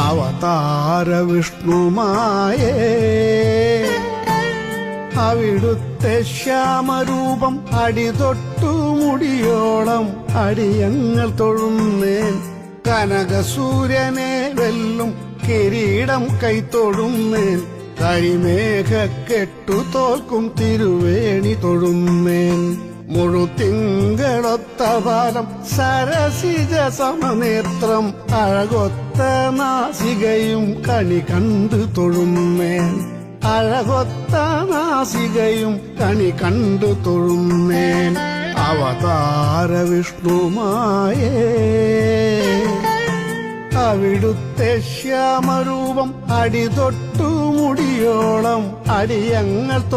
അവതാര വിഷ്ണുമായേ അവിടുത്തെ ശ്യാമരൂപം അടിതൊട്ടു മുടിയോളം അടിയങ്ങൾ തൊഴുന്നേൻ. കനകസൂര്യനെ വെല്ലും കിരീടം കൈത്തൊഴുന്നേൻ കരിമേഘ കെട്ടു തോൽക്കും തിരുവേണി തൊഴുന്നേൻ ബാലം സരസിജ സമനേത്രം അഴകൊത്ത നാസികയും കണി കണ്ടു തൊഴുന്നേൻ. അഴകൊത്ത നാസികയും കണി കണ്ടു തൊഴുന്നേൻ. അവതാര വിഷ്ണുമായേ. അവിടുത്തെ ശ്യാമരൂപം അടിതൊട്ടു മുടിയോളം അടിയങ്ങൾ